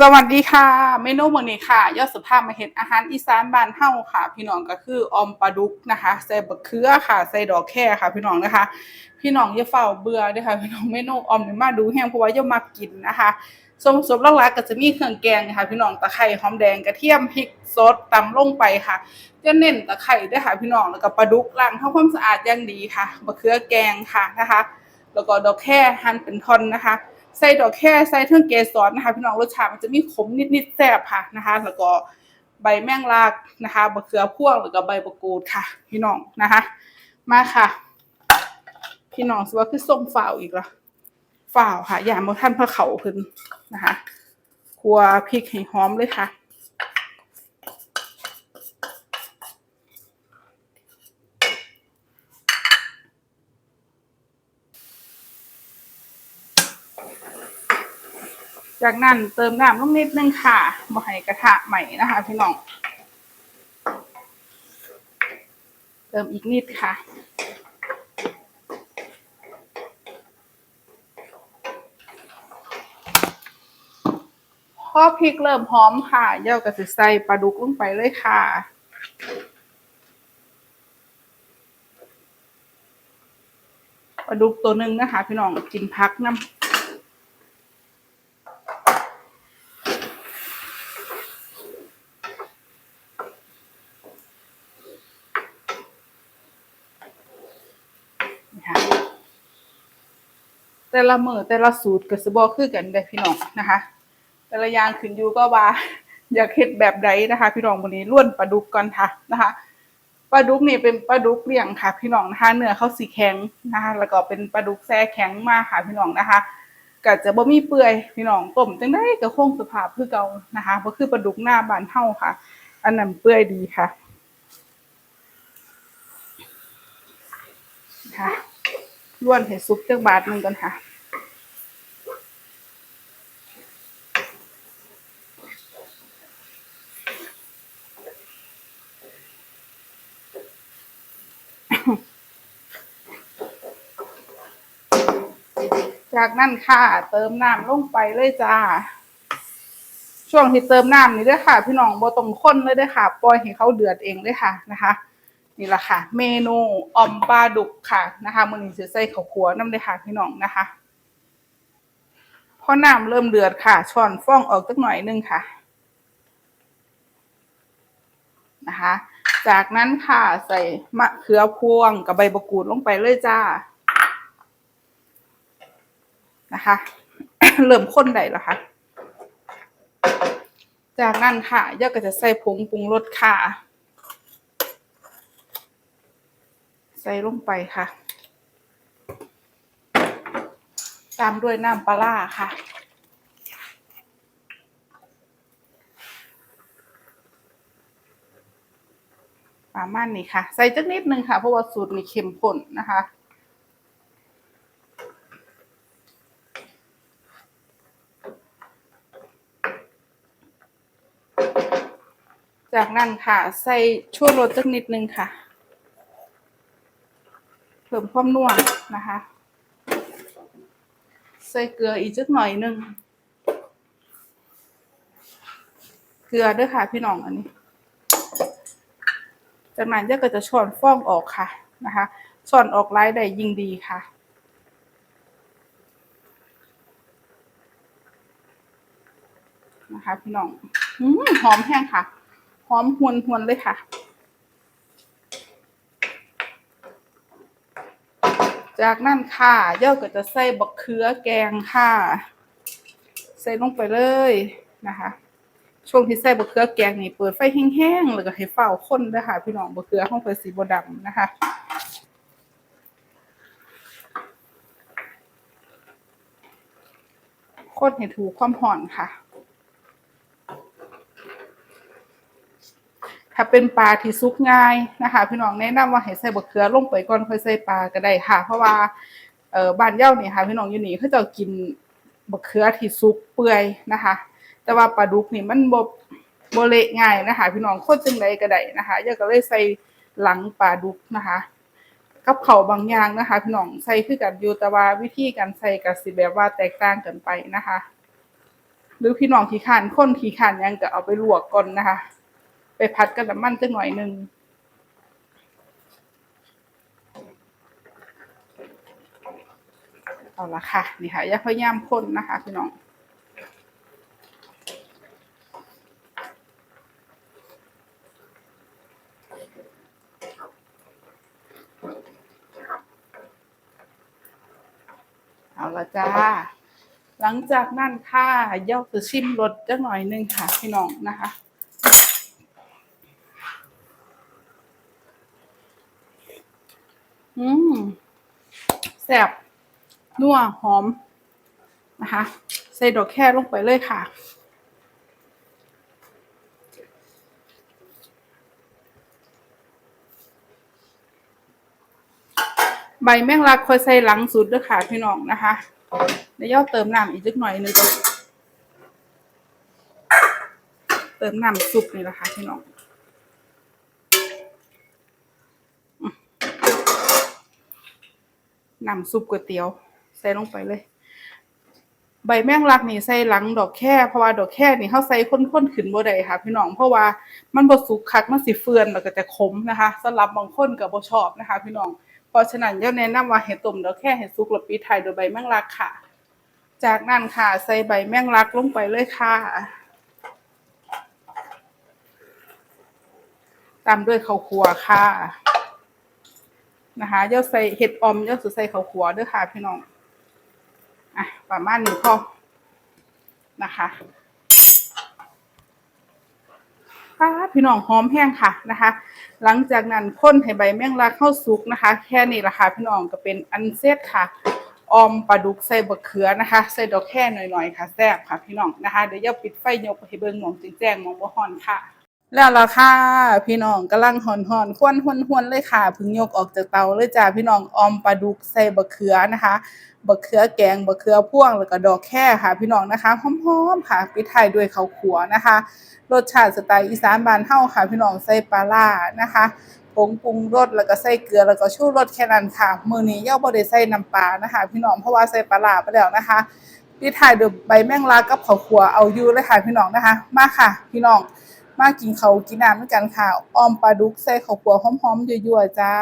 สวัสดีค่ะเมนูมื้อนี้ค่ะ ยอดสุภาพมาเห็นอาหารอีสานบ้านเฮาค่ะ พี่น้องก็คืออมปลาดุกนะคะใส่บักเขือค่ะใส่ดอกแค่ค่ะ พี่น้องนะคะ พี่น้องอย่าเฝ้าเบื่อเด้อค่ะพี่น้องเมนูอมนี่มาดูแห้งเพราะว่าอย่ามากินนะคะส่วนผสมหลักๆก็จะมีเครื่องแกงนะคะพี่น้องตะไคร้หอมแดงกระเทียมพริกสดตำลงไปค่ะจะเน้นตะไคร้ด้อค่ะ พี่น้องแล้วก็ปลาดุกล้างทำความสะอาดอย่างดีค่ะบักเขือแกงค่ะนะคะ แล้วก็ดอกแค่หั่นเป็นท่อนนะคะ ใส่ดอกแค่ใส่เครื่องเกสรนะคะ พี่น้องรสชาติมันจะมีขมนิดๆแซ่บค่ะนะคะ แล้วก็ใบแมงลากนะคะบะเขือพ่วงแล้วก็ใบมะกรูดค่ะ พี่น้องนะคะ มาค่ะ พี่น้องสว่าคือส้มฝ่าวอีกเหรอฝ่าวค่ะอย่ามาท่านพระเขาขึ้นนะคะครัวพริกให้หอมเลยค่ะ จากนั้นเติมน้ำลงนิดนึงค่ะบ่ให้กระทะใหม่นะคะพี่น้อง เติมอีกนิดค่ะพอพริกเริ่มหอมค่ะ เย่าก็จะใส่ปลาดุกลงไปเลยค่ะ ปลาดุกตัวหนึ่งนะคะ พี่น้องกินพักน้ำ แต่ละมือแต่ละสูตรก็สิบ่คือกันได้พี่น้องนะคะ แต่ละอย่างขึ้นอยู่ก็ว่าอยากเฮ็ดแบบใดนะคะ พี่น้องวันนี้ล้วนปลาดุกก่อนค่ะนะคะปลาดุกนี่เป็นปลาดุกเลี้ยงค่ะ พี่น้องนะคะเนื้อเขาสีแข็งนะคะแล้วก็เป็นปลาดุกแช่แข็งมากค่ะพี่น้องนะคะก็จะบ่มีเปื่อยพี่น้องต้มจังได้ก็คงสภาพคือเก่านะคะบ่คือปลาดุกหน้าบานเฮาค่ะ อันนั้นเปื่อยดีค่ะค่ะ ล้วนให้ซุปจักบาทหนึ่งก่อนค่ะ จากนั้นค่ะ เติมน้ำลงไปเลยจ้า ช่วงที่เติมน้ำนี่เด้วยค่ะ พี่น้องบ่ต้องคนเลยด้วยค่ะ ปล่อยให้เขาเดือดเองเลยค่ะนะคะ นี่แหละค่ะ เมนูออมปลาดุกค่ะนะคะมื้อนี้สิใส่ข้าวคั่วน้ำเลยค่ะพี่น้องนะคะพอน้ำเริ่มเดือดค่ะช้อนฟองออกสักหน่อยนึงค่ะนะคะ จากนั้นค่ะใส่มะเขือพวงกับใบมะกรูดลงไปเลยจ้านะคะ เริ่มข้นได้แล้วค่ะจากนั้นค่ะย่าก็จะใส่ผงปรุงรสค่ะ ใส่ลงไปค่ะ ตามด้วยน้ำปลาร้าค่ะ ประมาณนี้ค่ะ ใส่จักนิดนึงค่ะ เพราะว่าสูตรนี้เข้มข้นนะคะจากนั้นค่ะ ใส่ชูรสจักนิดนึงค่ะ เพิ่มความนัวนะคะ ใส่เกลืออีกจักหน่อยหนึงเกลือด้วยค่ะพี่น้องอันนี้จากนั้นย่าก็จะช้อนฟองออกค่ะนะคะช้อนออกไล่ได้ยิ่งดีค่ะนะคะพี่น้องอหอมแห้งค่ะ หอมหวนหวนๆเลยค่ะ จากนั้นค่ะเย่าก็จะใส่บักเขือแกงค่ะ ใส่ลงไปเลยนะคะ ช่วงที่ใส่บะเขือแกงนี่เปิดไฟแห้งๆแล้วก็ให้เฝ้าคนเด้อค่ะพี่น้องบะเขือห้องไฟสีบดำนะคะคนให้ถูกความห่อนค่ะ ถ้าเป็นปลาที่ซุกง่ายนะคะพี่น้องแนะนำว่าให้ใส่บะเขือลงไปก่อนค่อยใส่ปลาก็ได้ค่ะ เพราะว่าเออบ้านเย้านี่ค่ะพี่น้องอยู่นี่เขาจะกินบะเขือที่ซุกเปื่อยนะคะ แต่ว่าปลาดุกนี่มันบ่บ่เละง่ายนะคะ พี่น้องคนจังไดก็ได้นะคะย่าก็เลยใส่หลังปลาดุกนะคะ กับเขาบางอย่างนะคะ พี่น้องใส่คือกันอยู่แต่ว่าวิธีการใส่ก็สิแบบว่าแตกต่างกันไปนะคะ หรือพี่น้องขี้ขานคนขี้ขานยังก็เอาไปลวกก่อนนะคะ ไปพัดกับน้ำมันจักหน่อยหนึงเอาละค่ะ นี่ค่ะย่าพยายามคนนะคะพี่น้องเอาละจ้า หลังจากนั้นค่ะย่อคือชิมรสจักหน่อยนึงค่ะพี่น้องนะคะ อืมแซ่บนัวหอมนะคะ ใส่ดอกแค่ลงไปเลยค่ะ ใบแมงลักค่อยใส่หลังสุดด้วยค่ะพี่น้องนะคะเดี๋ยวย่อเติมน้ำอีกสักหน่อยหนึงเติมน้ำซุปนี่แหละค่ะพี่น้อง น้ำซุปก๋วยเตี๋ยว ใส่ลงไปเลย ใบแมงลักนี่ใส่หลังดอกแค่เพราะว่าดอกแค่นี่เขาใส่ข้นๆขึ้นบ่ได้ค่ะ พี่น้องเพราะว่ามันบ่สุกคักมันสิเฟื่อนแล้วก็จะขมนะคะสำหรับบางคนก็บ่ชอบนะคะ พี่น้องเพราะฉะนั้นย่าแนะนำว่าให้ต้มดอกแค่ให้สุกแล้วปิดท้ายด้วยใบแมงลักค่ะ จากนั้นค่ะใส่ใบแมงลักลงไปเลยค่ะตามด้วยข้าวคั่วค่ะ นะคะเย่าใส่เห็ดออมเย่าสุใส่ข้าวขัวด้วยค่ะพี่น้องอะประมาณนี้พอนะคะค่ะพี่น้องหอมแห้งค่ะนะคะ หลังจากนั้นค้นให้ใบแมงลักเข้าสุกนะคะ แค่นี้ละค่ะพี่น้องก็เป็นอันเสร็จค่ะออมปลาดุกใส่บะเขือนะคะ ใส่ดอกแค่หน่อยๆค่ะแซ่บค่ะพี่น้องนะคะเดี๋ยวย่าปิดไฟยกให้เบิ่งมองจริงแจ้งมองบ่ฮอนค่ะ แล้วล่ะค่ะพี่น้องกำลังหอนหอนควนหวนหวนเลยค่ะพิ่งยกออกจากเตาเลยจ้าพี่น้องออมปลาดุกใส่บะเขือนะคะบะเขือแกงบะเขือพ่วงแล้วก็ดอกแค่ค่ะ พี่น้องนะคะหอมๆค่ะปิดท้ายด้วยข้าวขัวนะคะ รสชาติสไตล์อีสานบ้านเฮาค่ะ พี่น้องใส่ปลาร้านะคะผงปรุงรสแล้วก็ใส่เกลือแล้วก็ชูรสแค่นั้นค่ะมื้อนี้ย่าบ่ได้ใส่น้ำปลานะคะ พี่น้องเพราะว่าใส่ปลาร้าไปแล้วนะคะปิดท้ายด้วยใบแมงลากับข้าวขัวเอาอยู่เลยค่ะพี่น้องนะคะ มาค่ะ พี่น้อง มากินเขาวกินน้ำด้วยกันค่ะออมปลาดุกใส่ข้าวคั่วหอมๆยั่วๆจ้า